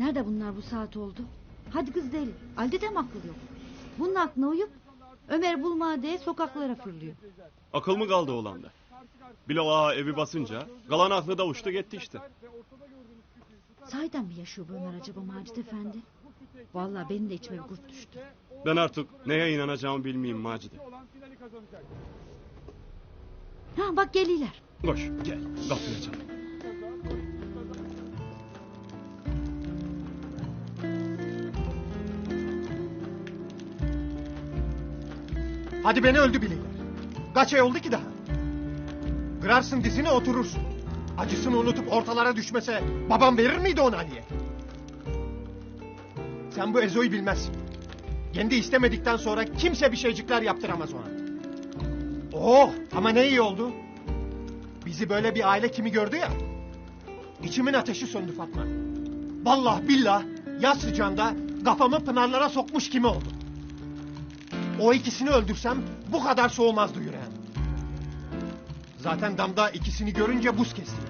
Nerede bunlar bu saat oldu? Hadi kız deli. Halde de akıl yok? Bunun aklına uyup Ömer bulma diye sokaklara fırlıyor. Akıl mı kaldı oğlanda? Bilo ağa evi basınca kalan aklı da uçtu gitti işte. Sahiden mi yaşıyor bu Ömer acaba Macit Efendi? Vallahi benim de içime bir kurt düştü. Ben artık neye inanacağımı bilmeyeyim Macide. Ha bak geliyorlar. Koş gel kapıya çal. Hadi beni öldü bileyler. Kaç ay oldu ki daha? Kırarsın dizine oturursun. Acısını unutup ortalara düşmese babam verir miydi ona Ali'ye? Sen bu Ezo'yu bilmezsin. Kendi istemedikten sonra kimse bir şeycikler yaptıramaz ona. Oh ama ne iyi oldu. Bizi böyle bir aile kimi gördü ya. İçimin ateşi söndü Fatma. Vallahi billah yaz sıcağında kafamı pınarlara sokmuş kimi oldu. O ikisini öldürsem bu kadar soğumazdı yüreğim. Zaten damda ikisini görünce buz kesti.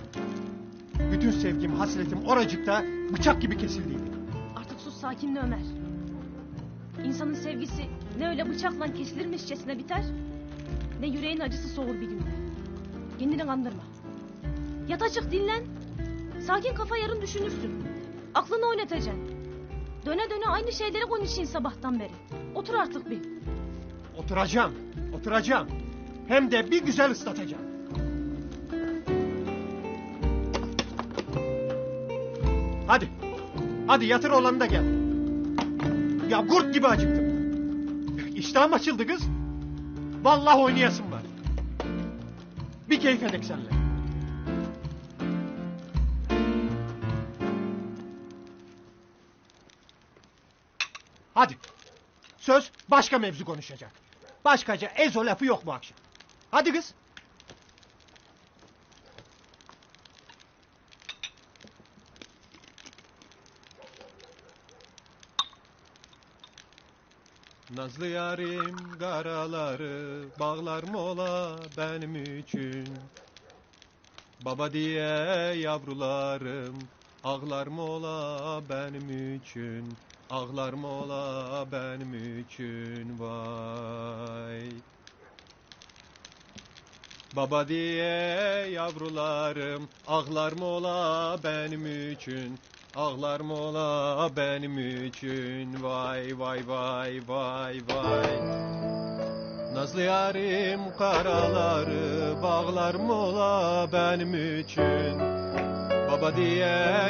Bütün sevgim, hasretim oracıkta bıçak gibi kesildiydi. Artık sus sakinle Ömer. İnsanın sevgisi ne öyle bıçakla kesilirmişçesine biter... ...ne yüreğin acısı soğur bir günde. Kendini kandırma. Yat açık dinlen. Sakin kafa yarın düşünürsün. Aklını oynatacaksın. Döne döne aynı şeyleri konuşayım sabahtan beri. Otur artık bir. Oturacağım, oturacağım. Hem de bir güzel ıslatacağım. Hadi, hadi yatır olanı da gel. Ya kurt gibi acıktım. İştahım açıldı kız. Vallahi oynayasım var. Bir keyif edek senle. Hadi. Söz başka mevzu konuşacak. Başkaca ezo lafı yok bu akşam. Hadi kız. Nazlı yarim karaları bağlar mı ola benim için? Baba diye yavrularım ağlar mı ola benim için? Ağlar mı ola benim için vay? Baba diye yavrularım ağlar mı ola benim için? Ağlar mı ola benim için? Vay vay vay vay vay. Nazlı yarim karaları bağlar mı ola benim için? Baba diye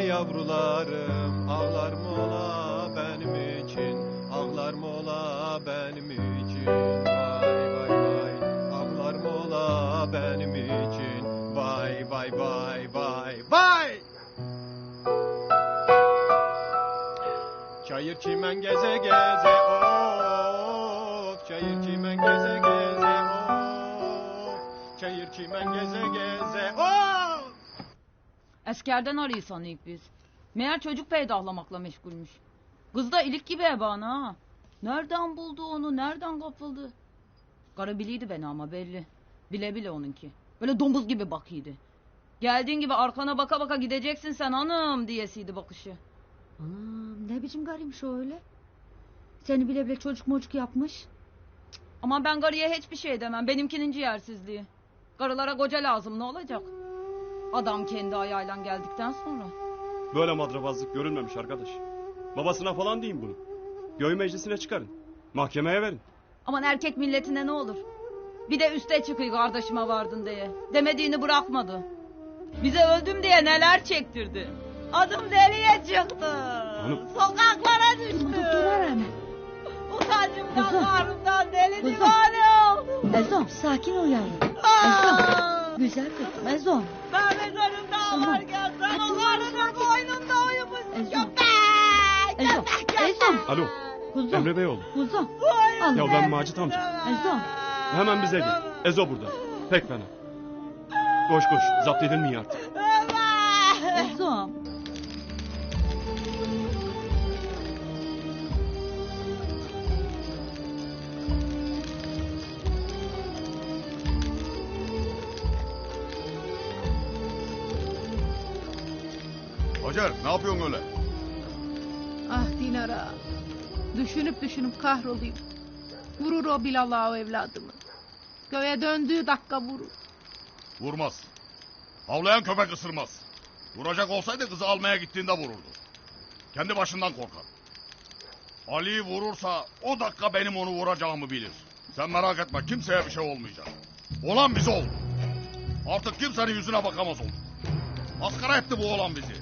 yavrularım ağlar mı ola benim için? Ağlar mı ola benim için? Vay vay vay. Ağlar mı ola benim için? Vay vay vay vay vay. Çayır çimen geze geze of Çayır çimen geze geze of Çayır çimen geze geze of Eskerden arıyorsan ilk biz. Meğer çocuk peydahlamakla meşgulmüş. Kız da ilik gibi ebana ha. Nereden buldu onu, nereden kapıldı? Kara biliydi beni ama belli. Bile bile onunki. Böyle domuz gibi bakıydı. Geldiğin gibi arkana baka baka gideceksin sen hanım diyesiydi bakışı. Anam ne biçim garıymış o öyle. Seni bile bile çocuk mocuk yapmış. Ama ben karıya hiçbir şey demem. Benimkinin ciğersizliği. Karılara koca lazım ne olacak? Adam kendi ayağıyla geldikten sonra. Böyle madrabazlık görülmemiş arkadaş. Babasına falan deyin bunu. Göy meclisine çıkarın. Mahkemeye verin. Aman erkek milletine ne olur. Bir de üste çıkıyor kardeşime vardın diye. Demediğini bırakmadı. Bize öldüm diye neler çektirdi. Adım deliye çıktı. Hanım. Sokaklara düştü. Doktora hemen. Utancımdan karnımdan deli Kızım. divane oldum. Ezom sakin ol yavrum. Aa! Güzel kızım Ezom. Ben Tamam. ağlarken sen Hadi o karının boynunda uyumuşsun. Ezom. Köpek! Ezom. Ezom. Alo. Kuzum. Emre Bey oğlu. Kuzum. Ya Allah. ben Macit amca. Ezom. Hemen bize gel. Ezo burada. Pek fena. Koş koş. Zapt edilmiyor artık. Ezom. Hacer ne yapıyorsun öyle? Ah Dinara. Düşünüp düşünüp kahrolayım. Vurur o Bilal o evladımı. Köye döndüğü dakika vurur. Vurmaz. Havlayan köpek ısırmaz. Vuracak olsaydı kızı almaya gittiğinde vururdu. Kendi başından korkar. Ali'yi vurursa o dakika benim onu vuracağımı bilir. Sen merak etme kimseye bir şey olmayacak. Olan bize oldu. Artık kimsenin yüzüne bakamaz oldu. Maskara etti bu olan bizi.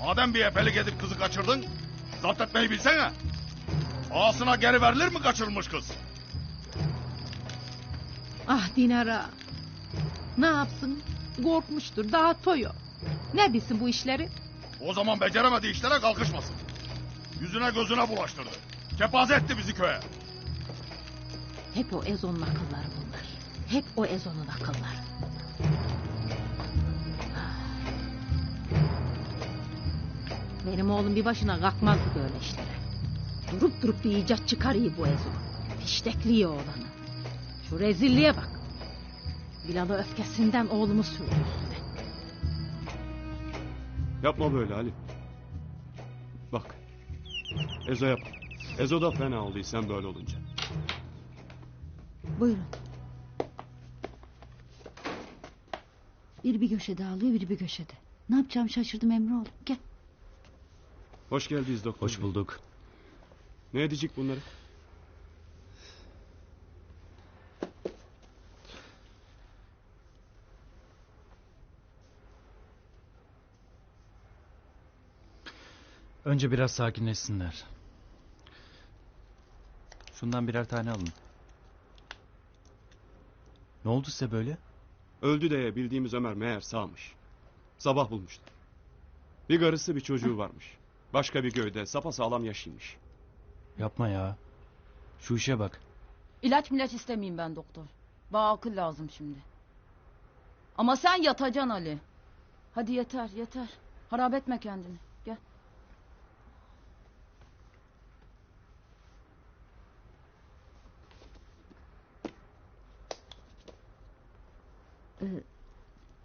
Madem bir efelik edip kızı kaçırdın, zapt etmeyi bilsene. Ağasına geri verilir mi kaçırılmış kız? Ah Dinara. Ne yapsın? Korkmuştur. Daha toyo. Ne bilsin bu işleri? O zaman beceremediği işlere kalkışmasın. Yüzüne gözüne bulaştırdı. Kepaze etti bizi köye. Hep o Ezo'nun akılları bunlar. Hep o Ezo'nun akılları. Benim oğlum bir başına kalkmazdı böyle işlere. Durup durup bir icat çıkarıyor bu Ezo. Fiştekliyor oğlanı. Şu rezilliğe bak. Bilal'ı öfkesinden oğlumu sürdü üstüne. Yapma böyle Ali. Bak. Ezo yap. Ezo da fena oldu sen böyle olunca. Buyurun. Biri bir köşede ağlıyor biri bir köşede. Ne yapacağım şaşırdım Emre oğlum. Gel. Hoş geldiniz doktor. Hoş bulduk. Ne edecek bunları? Önce biraz sakinleşsinler. Şundan birer tane alın. Ne oldu size böyle? Öldü diye bildiğimiz Ömer meğer sağmış. Sabah bulmuşlar. Bir karısı bir çocuğu varmış. Başka bir köyde sapasağlam yaşıymış. Yapma ya. Şu işe bak. İlaç milaç istemeyeyim ben doktor. Bana akıl lazım şimdi. Ama sen yatacaksın Ali. Hadi yeter yeter. Harap etme kendini. Gel.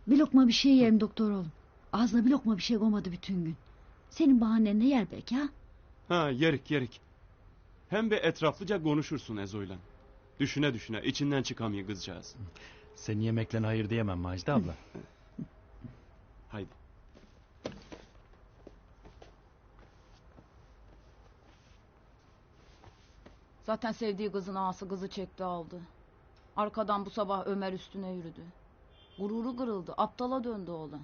Bir lokma bir şey yiyeyim doktor oğlum. Ağzına bir lokma bir şey koymadı bütün gün. Senin bahanen ne yer belki ha? Ha yerik yerik. Hem bir etraflıca konuşursun Ezo'yla. Düşüne düşüne içinden çıkamıyor kızcağız. Senin yemeklerine hayır diyemem Macide abla. Haydi. Zaten sevdiği kızın ağası kızı çekti aldı. Arkadan bu sabah Ömer üstüne yürüdü. Gururu kırıldı. Aptala döndü oğlan.